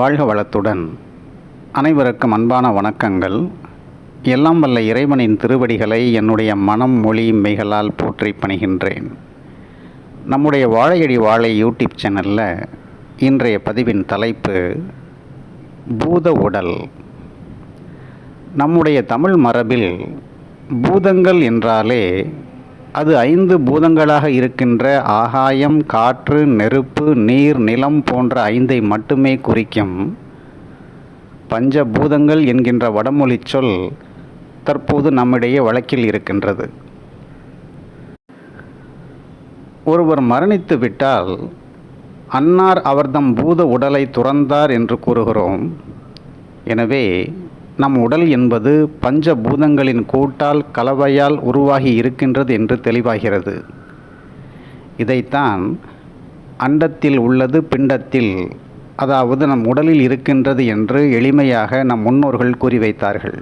வாழ்க வளத்துடன். அனைவருக்கும் அன்பான வணக்கங்கள். எல்லாம் வல்ல இறைவனின் திருவடிகளை என்னுடைய மனம் மொழி மெய்களால் போற்றி பணிகின்றேன். நம்முடைய வாழையடி வாழை யூடியூப் சேனலில் இன்றைய பதிவின் தலைப்பு பூத உடல். நம்முடைய தமிழ் மரபில் பூதங்கள் என்றாலே அது ஐந்து பூதங்களாக இருக்கின்ற ஆகாயம் காற்று நெருப்பு நீர் நிலம் போன்ற ஐந்தை மட்டுமே குறிக்கும். பஞ்சபூதங்கள் என்கின்ற வடமொழி சொல் தற்போது நம்மிடையே வழக்கில் இருக்கின்றது. ஒருவர் மரணித்து விட்டால் அன்னார் அவர்தம் பூத உடலை துறந்தார் என்று கூறுகிறோம். எனவே நம் உடல் என்பது பஞ்சபூதங்களின் கூட்டால் கலவையால் உருவாகி இருக்கின்றது என்று தெளிவாகிறது. இதைத்தான் அண்டத்தில் உள்ளது பிண்டத்தில் அதாவது நம் உடலில் இருக்கின்றது என்று எளிமையாக நம் முன்னோர்கள் கூறி வைத்தார்கள்.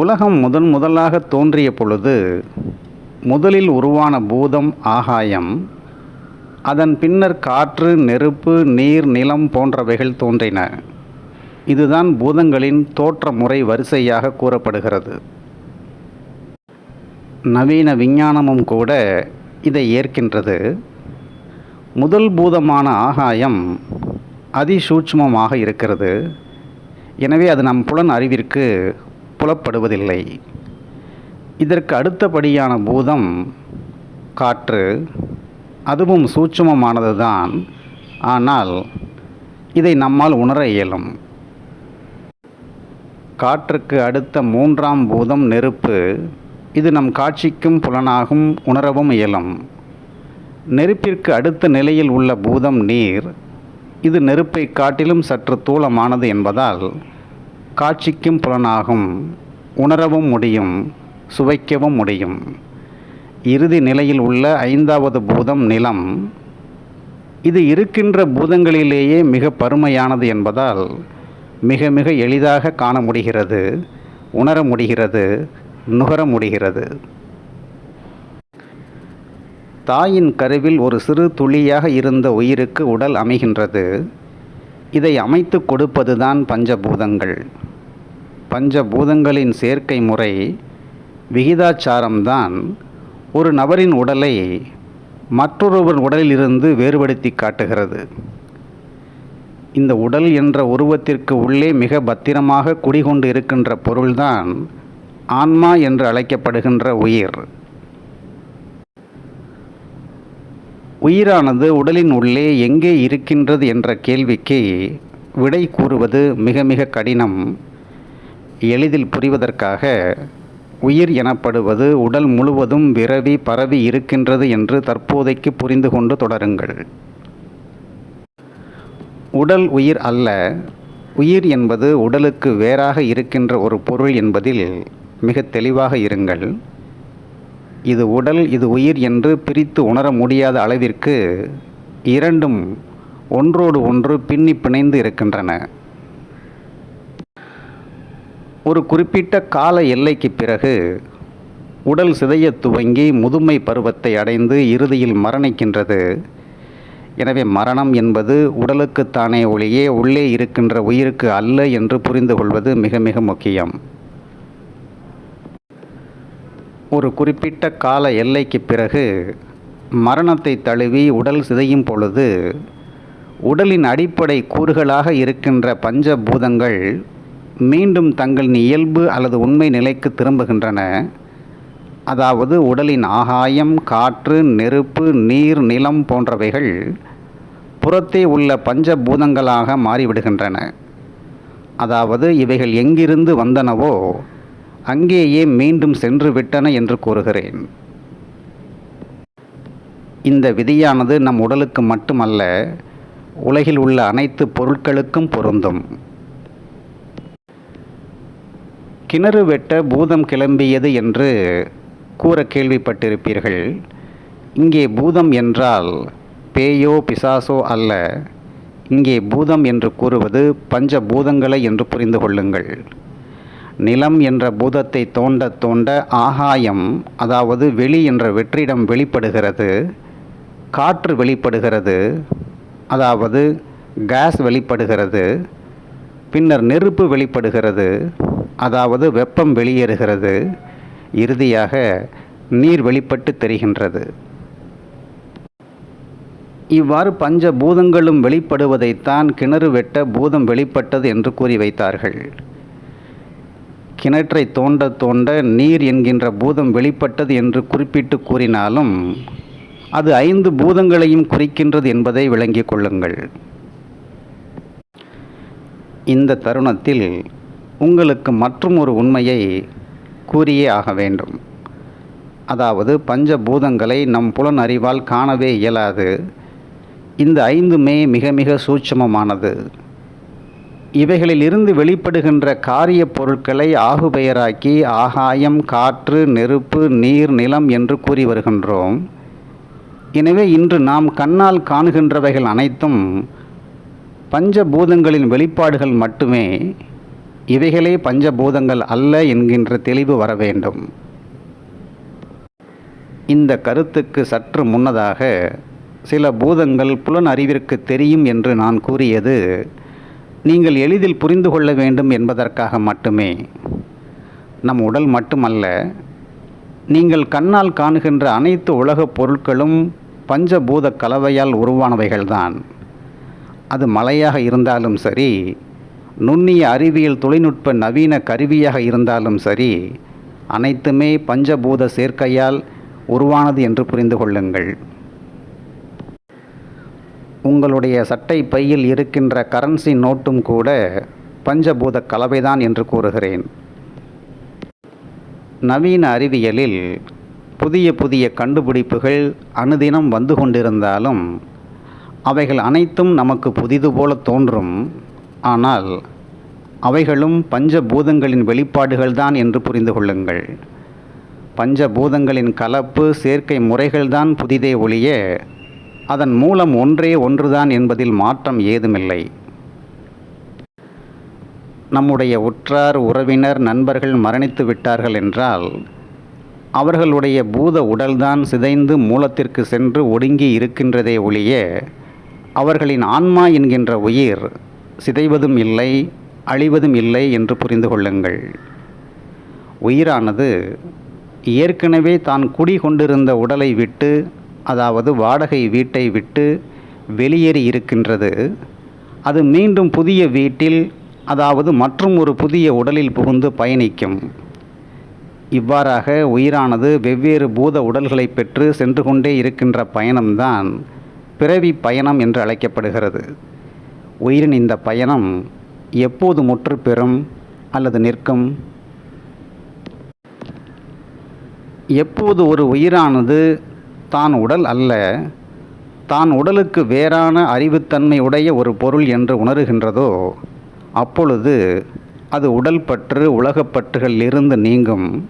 உலகம் முதன் முதலாக தோன்றிய பொழுது முதலில் உருவான பூதம் ஆகாயம் அதன் பின்னர் காற்று நெருப்பு நீர் நிலம் போன்றவைகள் தோன்றின. இதுதான் பூதங்களின் தோற்ற முறை வரிசையாக கூறப்படுகிறது. நவீன விஞ்ஞானமும் கூட இதை ஏற்கின்றது. முதல் பூதமான ஆகாயம் அதிசூட்சமமாக இருக்கிறது. எனவே அது நம் புலன் அறிவிற்கு புலப்படுவதில்லை. இதற்கு அடுத்தபடியான பூதம் காற்று. அதுவும் சூட்சமமானது தான் ஆனால் இதை நம்மால் உணர இயலும். காற்றுக்கு அடுத்த மூன்றாம் பூதம் நெருப்பு. இது நம் காட்சிக்கும் புலனாகும் உணரவும் இயலும். நெருப்பிற்கு அடுத்த நிலையில் உள்ள பூதம் நீர். இது நெருப்பை காட்டிலும் சற்று தூளமானது என்பதால் காட்சிக்கும் புலனாகும் உணரவும் முடியும் சுவைக்கவும் முடியும். இறுதி நிலையில் உள்ள ஐந்தாவது பூதம் நிலம். இது இருக்கின்ற பூதங்களிலேயே மிக பருமையானது என்பதால் மிக மிக எளிதாக காண முடிகிறது உணர முடிகிறது நுகர முடிகிறது. தாயின் கருவில் ஒரு சிறு துளியாக இருந்த உயிருக்கு உடல் அமைகின்றது. இதை அமைத்து கொடுப்பதுதான் பஞ்சபூதங்கள். பஞ்சபூதங்களின் சேர்க்கை முறை விகிதாச்சாரம்தான். ஒரு நபரின் உடலை மற்றொருவர் உடலிலிருந்து வேறுபடுத்தி காட்டுகிறது. இந்த உடல் என்ற உருவத்திற்கு உள்ளே மிக பத்திரமாக குடிகொண்டு இருக்கின்ற பொருள்தான் ஆன்மா என்று அழைக்கப்படுகின்ற உயிர். உயிரானது உடலின் உள்ளே எங்கே இருக்கின்றது என்ற கேள்விக்கு விடை கூறுவது மிக மிக கடினம். எளிதில் புரிவதற்காக உயிர் எனப்படுவது உடல் முழுவதும் விரவி பரவி இருக்கின்றது என்று தற்போதைக்கு புரிந்து கொண்டு தொடருங்கள். உடல் உயிர் அல்ல. உயிர் என்பது உடலுக்கு வேறாக இருக்கின்ற ஒரு பொருள் என்பதில் மிக தெளிவாக இருங்கள். இது உடல் இது உயிர் என்று பிரித்து உணர முடியாத அளவிற்கு இரண்டும் ஒன்றோடு ஒன்று பின்னி பிணைந்து இருக்கின்றன. ஒரு குறிப்பிட்ட கால எல்லைக்கு பிறகு உடல் சிதைய துவங்கி முதுமை பருவத்தை அடைந்து இறுதியில் மரணிக்கின்றது. எனவே மரணம் என்பது உடலுக்குத்தானே ஒளியே உள்ளே இருக்கின்ற உயிருக்கு அல்ல என்று புரிந்து கொள்வது மிக மிக முக்கியம். ஒரு குறிப்பிட்ட கால எல்லைக்கு பிறகு மரணத்தை தழுவி உடல் சிதையும் பொழுது உடலின் அடிப்படை கூறுகளாக இருக்கின்ற பஞ்சபூதங்கள் மீண்டும் தங்களின் இயல்பு அல்லது உண்மை நிலைக்கு திரும்புகின்றன. அதாவது உடலின் ஆகாயம் காற்று நெருப்பு நீர் நிலம் போன்றவைகள் புறத்தே உள்ள பஞ்சபூதங்களாக மாறிவிடுகின்றன. அதாவது இவைகள் எங்கிருந்து வந்தனவோ அங்கேயே மீண்டும் சென்று விட்டன என்று கூறுகிறேன். இந்த விதியானது நம் உடலுக்கு மட்டுமல்ல உலகில் உள்ள அனைத்து பொருட்களுக்கும் பொருந்தும். கிணறு வெட்ட பூதம் கிளம்பியது என்று கூற கேள்விப்பட்டிருப்பீர்கள் இங்கே பூதம் என்றால் பேயோ பிசாசோ அல்ல. இங்கே பூதம் என்று கூறுவது பஞ்ச பூதங்களை என்று புரிந்து கொள்ளுங்கள். நிலம் என்ற பூதத்தை தோண்ட தோண்ட ஆகாயம் அதாவது வெளி என்ற வெற்றிடம் வெளிப்படுகிறது காற்று வெளிப்படுகிறது அதாவது கேஸ் வெளிப்படுகிறது பின்னர் நெருப்பு வெளிப்படுகிறது அதாவது வெப்பம் வெளியேறுகிறது. இறுதியாக நீர் வெளிப்பட்டு தெரிகின்றது. இவ்வாறு பஞ்ச பூதங்களும் வெளிப்படுவதைத்தான் கிணறு வெட்ட பூதம் வெளிப்பட்டது என்று கூறி வைத்தார்கள். கிணற்றை தோண்ட தோண்ட நீர் என்கின்ற பூதம் வெளிப்பட்டது என்று குறிப்பிட்டு கூறினாலும் அது ஐந்து பூதங்களையும் குறிக்கின்றது என்பதை விளங்கிக் கொள்ளுங்கள். இந்த தருணத்தில் உங்களுக்கு மற்றும் ஒரு உண்மையை கூறியே ஆக வேண்டும். அதாவது பஞ்சபூதங்களை நம் புலன் அறிவால் காணவே இயலாது. இந்த ஐந்துமே மிக மிக சூட்சமமானது. இவைகளில் இருந்து வெளிப்படுகின்ற காரிய பொருட்களை ஆகுபெயராக்கி ஆகாயம் காற்று நெருப்பு நீர் நிலம் என்று கூறி வருகின்றோம். எனவே இன்று நாம் கண்ணால் காணுகின்றவைகள் அனைத்தும் பஞ்சபூதங்களின் வெளிப்பாடுகள் மட்டுமே. இவைகளே பஞ்சபூதங்கள் அல்ல என்கின்ற தெளிவு வர வேண்டும். இந்த கருத்துக்கு சற்று முன்னதாக சில பூதங்கள் புலன் அறிவிற்கு தெரியும் என்று நான் கூறியது நீங்கள் எளிதில் புரிந்து கொள்ள வேண்டும் என்பதற்காக மட்டுமே. நம் உடல் மட்டுமல்ல நீங்கள் கண்ணால் காணுகின்ற அனைத்து உலகப் பொருட்களும் பஞ்சபூத கலவையால் உருவானவைகள்தான். அது மலையாக இருந்தாலும் சரி நுண்ணிய அறிவியல் தொழில்நுட்ப நவீன கருவியாக இருந்தாலும் சரி அனைத்துமே பஞ்சபூத சேர்க்கையால் உருவானது என்று புரிந்து கொள்ளுங்கள். உங்களுடைய சட்டை பையில் இருக்கின்ற கரன்சி நோட்டும் கூட பஞ்சபூத கலவைதான் என்று கூறுகிறேன். நவீன அறிவியலில் புதிய புதிய கண்டுபிடிப்புகள் அனுதினம் வந்து கொண்டிருந்தாலும் அவைகள் அனைத்தும் நமக்கு புதிது போல தோன்றும். ஆனால் அவைகளும் பஞ்சபூதங்களின் வெளிப்பாடுகள்தான் என்று புரிந்து கொள்ளுங்கள். பஞ்சபூதங்களின் கலப்பு சேர்க்கை முறைகள்தான் புதிதே ஒழிய அதன் மூலம் ஒன்றே ஒன்றுதான் என்பதில் மாற்றம் ஏதுமில்லை. நம்முடைய உற்றார் உறவினர் நண்பர்கள் மரணித்து விட்டார்கள் என்றால் அவர்களுடைய பூத உடல்தான் சிதைந்து மூலத்திற்கு சென்று ஒடுங்கி இருக்கின்றதே ஒழிய அவர்களின் ஆன்மா என்கின்ற உயிர் சிதைவதும் இல்லை அழிவதும் இல்லை என்று புரிந்து கொள்ளுங்கள். உயிரானது ஏற்கனவே தான் குடி கொண்டிருந்த உடலை விட்டு அதாவது வாடகை வீட்டை விட்டு வெளியேறி இருக்கின்றது. அது மீண்டும் புதிய வீட்டில் அதாவது மற்றும் ஒரு புதிய உடலில் புகுந்து பயணிக்கும். இவ்வாறாக உயிரானது வெவ்வேறு பூத உடல்களை பெற்று சென்று கொண்டே இருக்கின்ற பயணம்தான் பிறவி பயணம் என்று அழைக்கப்படுகிறது. உயிரின் இந்த பயணம் எப்போது முற்று பெறும் அல்லது நிற்கும்? எப்போது ஒரு உயிரானது தான் உடல் அல்ல தான் உடலுக்கு வேறான அறிவுத்தன்மை உடைய ஒரு பொருள் என்று உணர்கின்றதோ அப்பொழுது அது உடல் பற்று உலகப்பற்றுகளிலிருந்து நீங்கும்.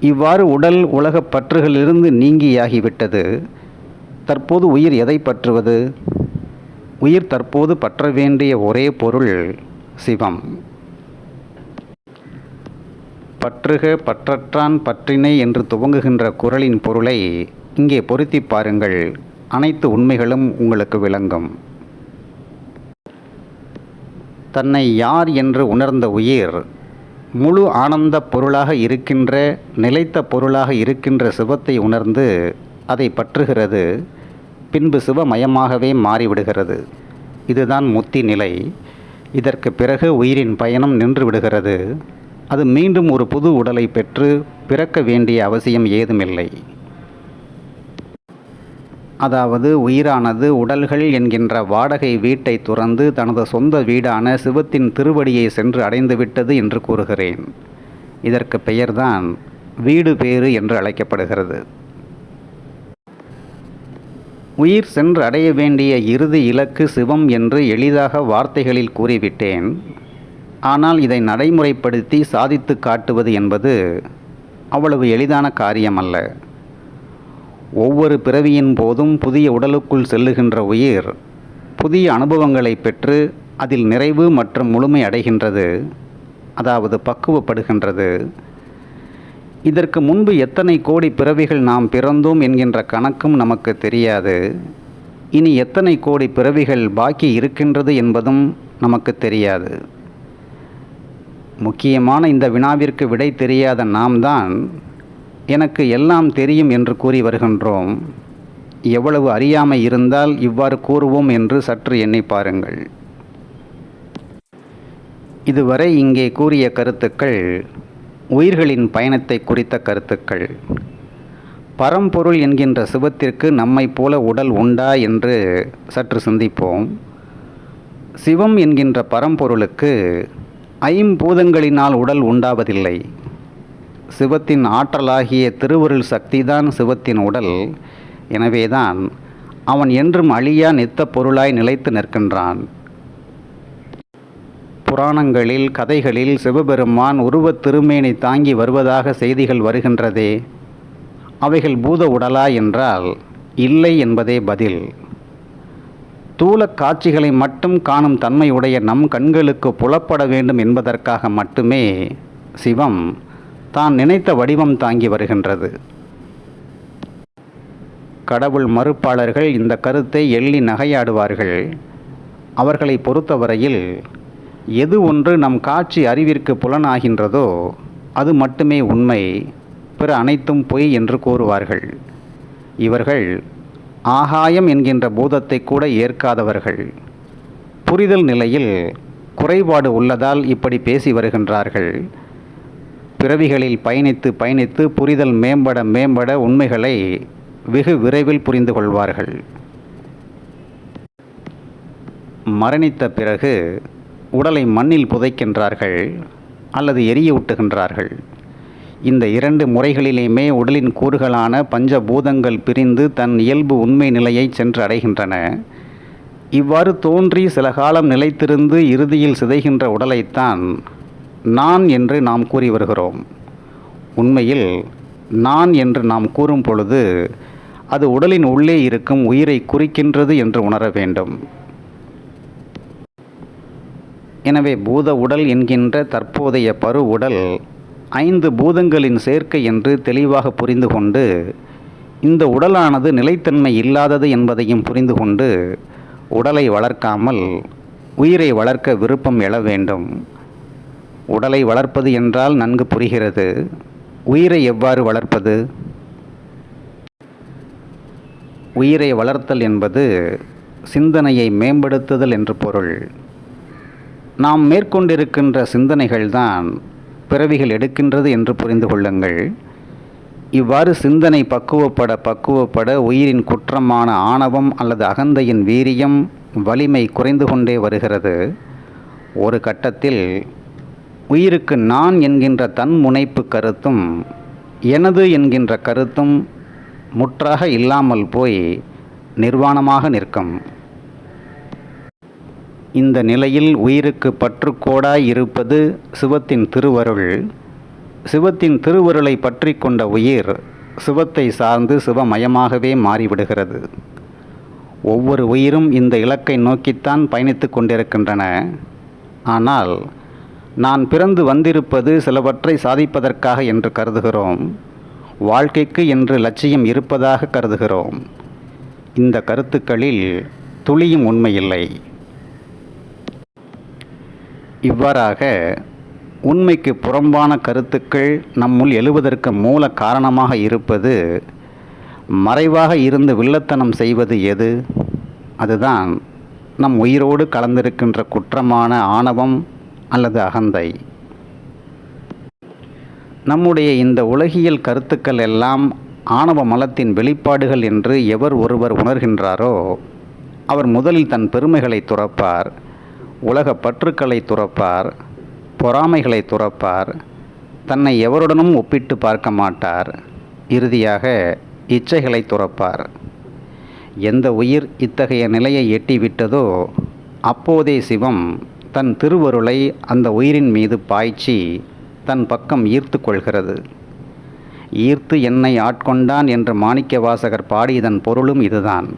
இவ்வாறு உடல் உலகப்பற்றுகளிலிருந்து நீங்கியாகிவிட்டது. தற்போது உயிர் எதை பற்றுவது? உயிர் தற்போது பற்ற வேண்டிய ஒரே பொருள் சிவம். பற்றுக பற்றற்றான் பற்றினை என்று துவங்குகின்ற குரலின் பொருளை இங்கே பொருத்தி பாருங்கள். அனைத்து உண்மைகளும் உங்களுக்கு விளங்கும். தன்னை யார் என்று உணர்ந்த உயிர் முழு ஆனந்த பொருளாக இருக்கின்ற நிலைத்த பொருளாக இருக்கின்ற சிவத்தை உணர்ந்து அதை பற்றுகிறது. பின்பு சிவமயமாகவே மாறிவிடுகிறது. இதுதான் முத்தி நிலை. இதற்கு பிறகு உயிரின் பயணம் நின்று விடுகிறது அது மீண்டும் ஒரு புது உடலை பெற்று பிறக்க வேண்டிய அவசியம் ஏதுமில்லை. அதாவது உயிரானது உடல்கள் என்கின்ற வாடகை வீட்டை துறந்து தனது சொந்த வீடான சிவத்தின் திருவடியை சென்று அடைந்துவிட்டது என்று கூறுகிறேன். இதற்கு பெயர்தான் வீடு பேறு என்று அழைக்கப்படுகிறது. உயிர் சென்று அடைய வேண்டிய இறுதி இலக்கு சிவம் என்று எளிதாக வார்த்தைகளில் கூறிவிட்டேன். ஆனால் இதை நடைமுறைப்படுத்தி சாதித்து காட்டுவது என்பது அவ்வளவு எளிதான காரியமல்ல. ஒவ்வொரு பிறவியின் போதும் புதிய உடலுக்குள் செல்லுகின்ற உயிர் புதிய அனுபவங்களை பெற்று அதில் நிறைவு மற்றும் முழுமை அடைகின்றது அதாவது பக்குவப்படுகின்றது. இதற்கு முன்பு எத்தனை கோடி பிறவிகள் நாம் பிறந்தோம் என்கின்ற கணக்கும் நமக்கு தெரியாது. இனி எத்தனை கோடி பிறவிகள் பாக்கி இருக்கின்றது என்பதும் நமக்கு தெரியாது. முக்கியமான இந்த வினாவிற்கு விடை தெரியாத நாம் தான் எனக்கு எல்லாம் தெரியும் என்று கூறி வருகின்றோம். எவ்வளவு அறியாமை இருந்தால் இவ்வாறு கூறுவோம் என்று சற்று எண்ணி பாருங்கள். இதுவரை இங்கே கூறிய கருத்துக்கள் உயிர்களின் பயணத்தை குறித்த கருத்துக்கள். பரம்பொருள் என்கின்ற சிவத்திற்கு நம்மைப் போல உடல் உண்டா என்று சற்று சிந்திப்போம். சிவம் என்கின்ற பரம்பொருளுக்கு ஐம்பூதங்களினால் உடல் உண்டாவதில்லை. சிவத்தின் ஆற்றலாகிய திருவருள் சக்திதான் சிவத்தின் உடல். எனவேதான் அவன் என்றும் அழியா நித்த பொருளாய் நிலைத்து நிற்கின்றான். புராணங்களில் கதைகளில் சிவபெருமான் உருவத் திருமேனி தாங்கி வருவதாக செய்திகள் வருகின்றதே. அவைகள் பூத உடலா என்றால் இல்லை என்பதே பதில். தூலக் காட்சிகளை மட்டும் காணும் தன்மையுடைய நம் கண்களுக்கு புலப்பட வேண்டும் என்பதற்காக மட்டுமே சிவம் தான் நினைத்த வடிவம் தாங்கி வருகின்றது. கடவுள் மறுப்பாளர்கள் இந்த கருத்தை எள்ளி நகையாடுவார்கள். அவர்களை பொறுத்தவரையில் எது ஒன்று நம் காட்சி அறிவிற்கு புலனாகின்றதோ அது மட்டுமே உண்மை பிற அனைத்தும் பொய் என்று கூறுவார்கள். இவர்கள் ஆகாயம் என்கின்ற பூதத்தை கூட ஏற்காதவர்கள். புரிதல் நிலையில் குறைபாடு உள்ளதால் இப்படி பேசி வருகின்றார்கள். பிறவிகளில் பயணித்து பயணித்து புரிதல் மேம்பட மேம்பட உண்மைகளை வெகு விரைவில் புரிந்து கொள்வார்கள். மரணித்த பிறகு உடலை மண்ணில் புதைக்கின்றார்கள் அல்லது எரியவூட்டுகின்றார்கள் இந்த இரண்டு முறைகளிலுமே உடலின் கூறுகளான பஞ்சபூதங்கள் பிரிந்து தன் இயல்பு உண்மை நிலையை சென்று அடைகின்றன. இவ்வாறு தோன்றி சில காலம் நிலைத்திருந்து இறுதியில் சிதைகின்ற உடலைத்தான் நான் என்று நாம் கூறி வருகிறோம். உண்மையில் நான் என்று நாம் கூறும் பொழுது அது உடலின் உள்ளே இருக்கும் உயிரை குறிக்கின்றது என்று உணர வேண்டும். எனவே பூத உடல் என்கின்ற தற்போதைய பரு உடல் ஐந்து பூதங்களின் சேர்க்கை என்று தெளிவாக புரிந்து கொண்டு இந்த உடலானது நிலைத்தன்மை இல்லாதது என்பதையும் புரிந்து கொண்டு உடலை வளர்க்காமல் உயிரை வளர்க்க விருப்பம் எழ வேண்டும். உடலை வளர்ப்பது என்றால் நன்கு புரிகிறது. உயிரை எவ்வாறு வளர்ப்பது? உயிரை வளர்த்தல் என்பது சிந்தனையை மேம்படுத்துதல் என்று பொருள். நாம் மேற்கொண்டிருக்கின்ற சிந்தனைகள்தான் பிறவிகள் எடுக்கின்றது என்று புரிந்து கொள்ளுங்கள். இவ்வாறு சிந்தனை பக்குவப்பட பக்குவப்பட உயிரின் குற்றமான ஆணவம் அல்லது அகந்தையின் வீரியம் வலிமை குறைந்து கொண்டே வருகிறது. ஒரு கட்டத்தில் உயிருக்கு நான் என்கின்ற தன் முனைப்பு கருத்தும் எனது என்கின்ற கருத்தும் முற்றாக இல்லாமல் போய் நிர்வாணமாக நிற்கும். இந்த நிலையில் உயிருக்கு பற்றுக்கோடாய் இருப்பது சிவத்தின் திருவருள். சிவத்தின் திருவருளை பற்றி கொண்ட உயிர் சிவத்தை சார்ந்து சிவமயமாகவே மாறிவிடுகிறது. ஒவ்வொரு உயிரும் இந்த இலக்கை நோக்கித்தான் பயணித்து கொண்டிருக்கின்றன. ஆனால் நான் பிறந்து வந்திருப்பது சிலவற்றை சாதிப்பதற்காக என்று கருதுகிறோம். வாழ்க்கைக்கு என்று லட்சியம் இருப்பதாக கருதுகிறோம். இந்த கருத்துக்களில் துளியும் உண்மையில்லை. இவ்வாறாக உண்மைக்கு புறம்பான கருத்துக்கள் நம்முள் எழுவதற்கு மூல காரணமாக இருப்பது மறைவாக இருந்து வில்லத்தனம் செய்வது எது? அதுதான் நம் உயிரோடு கலந்திருக்கின்ற குற்றமான ஆணவம் அல்லது அகந்தை. நம்முடைய இந்த உலகியல் கருத்துக்கள் எல்லாம் ஆணவ மலத்தின் வெளிப்பாடுகள் என்று எவர் ஒருவர் உணர்கின்றாரோ அவர் முதலில் தன் பெருமைகளை துறப்பார். உலக பற்றுக்களை துறப்பார் பொறாமைகளை துறப்பார் தன்னை எவருடனும் ஒப்பிட்டு பார்க்க மாட்டார் இறுதியாக இச்சைகளை துறப்பார். எந்த உயிர் இத்தகைய நிலையை எட்டிவிட்டதோ அப்போதே சிவம் தன் திருவருளை அந்த உயிரின் மீது பாய்ச்சி தன் பக்கம் ஈர்த்து கொள்கிறது. ஈர்த்து என்னை ஆட்கொண்டான் என்று மாணிக்க வாசகர் பாடியதன் பொருளும் இதுதான்.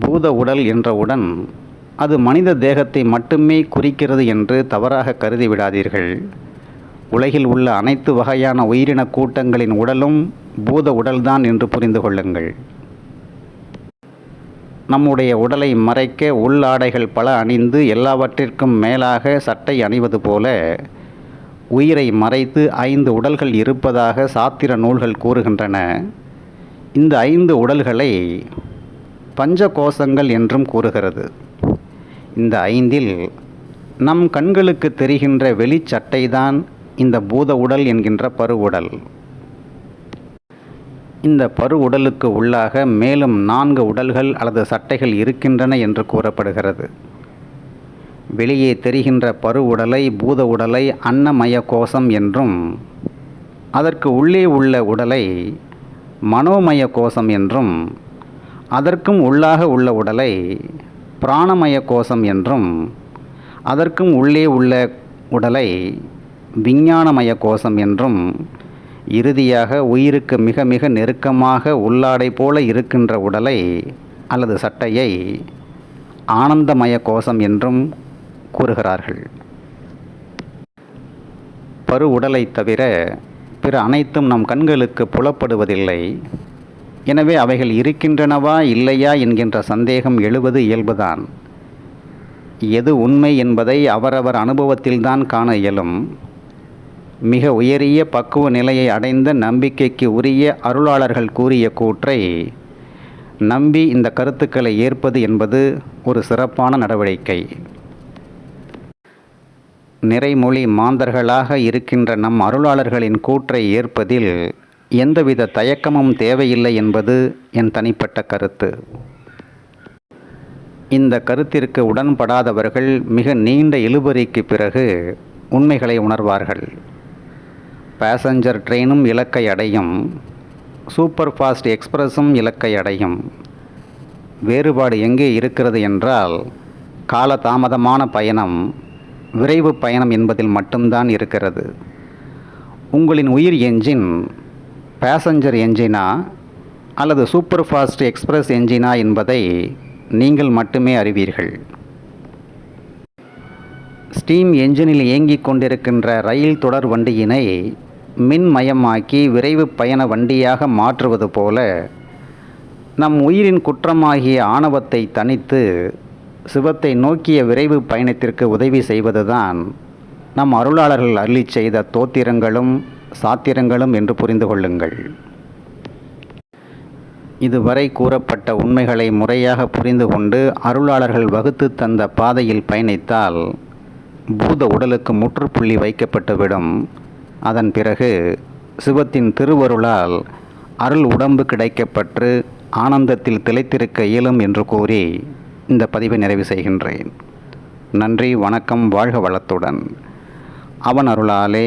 பூத உடல் என்றவுடன் அது மனித தேகத்தை மட்டுமே குறிக்கிறது என்று தவறாக கருதி விடாதீர்கள். உலகில் உள்ள அனைத்து வகையான உயிரின கூட்டங்களின் உடலும் பூத உடல்தான் என்று புரிந்து கொள்ளுங்கள். நம்முடைய உடலை மறைக்க உள்ளாடைகள் பல அணிந்து எல்லாவற்றிற்கும் மேலாக சட்டை அணிவது போல உயிரை மறைத்து ஐந்து உடல்கள் இருப்பதாக சாத்திர நூல்கள் கூறுகின்றன. இந்த ஐந்து உடல்களை பஞ்ச கோஷங்கள் என்றும் கூறுகிறது. இந்த ஐந்தில் நம் கண்களுக்கு தெரிகின்ற வெளிச்சட்டைதான் இந்த பூத உடல் என்கின்ற பருவுடல். இந்த பரு உடலுக்கு உள்ளாக மேலும் நான்கு உடல்கள் அல்லது சட்டைகள் இருக்கின்றன என்று கூறப்படுகிறது. வெளியே தெரிகின்ற பரு உடலை பூத உடலை அன்னமய கோஷம் என்றும் அதற்கு உள்ளே உள்ள உடலை மனோமய கோஷம் என்றும் அதற்கும் உள்ளாக உள்ள உடலை பிராணமய கோஷம் என்றும் அதற்கும் உள்ளே உள்ள உடலை விஞ்ஞானமய கோஷம் என்றும் இறுதியாக உயிருக்கு மிக மிக நெருக்கமாக உள்ளாடை போல இருக்கின்ற உடலை அல்லது சட்டையை ஆனந்தமய கோஷம் என்றும் கூறுகிறார்கள். பரு உடலை தவிர பிற அனைத்தும் நம் கண்களுக்கு புலப்படுவதில்லை. எனவே அவைகள் இருக்கின்றனவா இல்லையா என்கின்ற சந்தேகம் எழுவது இயல்புதான். எது உண்மை என்பதை அவரவர் அனுபவத்தில்தான் காண இயலும். மிக உயரிய பக்குவ நிலையை அடைந்த நம்பிக்கைக்கு உரிய அருளாளர்கள் கூறிய கூற்றை நம்பி இந்த கருத்துக்களை ஏற்பது என்பது ஒரு சிறப்பான நடவடிக்கை. நிறைமொழி மாந்தர்களாக இருக்கின்ற நம் அருளாளர்களின் கூற்றை ஏற்பதில் எந்தவித தயக்கமும் தேவையில்லை என்பது என் தனிப்பட்ட கருத்து. இந்த கருத்திற்கு உடன்படாதவர்கள் மிக நீண்ட இழுபறிக்கு பிறகு உண்மைகளை உணர்வார்கள். பேசஞ்சர் ட்ரெயினும் இலக்கை அடையும். சூப்பர் ஃபாஸ்ட் எக்ஸ்பிரஸும் இலக்கை அடையும். வேறுபாடு எங்கே இருக்கிறது என்றால் காலதாமதமான பயணம் விரைவு பயணம் என்பதில் மட்டும்தான் இருக்கிறது. உங்களின் உயிர் என்ஜின் பேசஞ்சர் என்ஜினா அல்லது சூப்பர் ஃபாஸ்ட் எக்ஸ்பிரஸ் என்ஜினா என்பதை நீங்கள் மட்டுமே அறிவீர்கள். ஸ்டீம் என்ஜினில் இயங்கிக் கொண்டிருக்கின்ற ரயில் தொடர் வண்டியினை மின்மயமாக்கி விரைவு பயண வண்டியாக மாற்றுவது போல நம் உயிரின் குற்றமாகிய ஆணவத்தை தனித்து சிவத்தை நோக்கிய விரைவு பயணத்திற்கு உதவி செய்வதுதான் நம் அருளாளர்கள் அருளி செய்த தோத்திரங்களும் சாத்திரங்களும் என்று புரிந்து கொள்ளுங்கள். இதுவரை கூறப்பட்ட உண்மைகளை முறையாக புரிந்து கொண்டு அருளாளர்கள் வகுத்து தந்த பாதையில் பயணித்தால் பூத உடலுக்கு முற்றுப்புள்ளி வைக்கப்பட்டுவிடும். அதன் பிறகு சிவத்தின் திருவருளால் அருள் உடம்பு கிடைக்கப்பட்டு ஆனந்தத்தில் திளைத்திருக்க இயலும் என்று கூறி இந்த பதிவை நிறைவு செய்கின்றேன். நன்றி வணக்கம் வாழ்க வளத்துடன். அவன் அருளாலே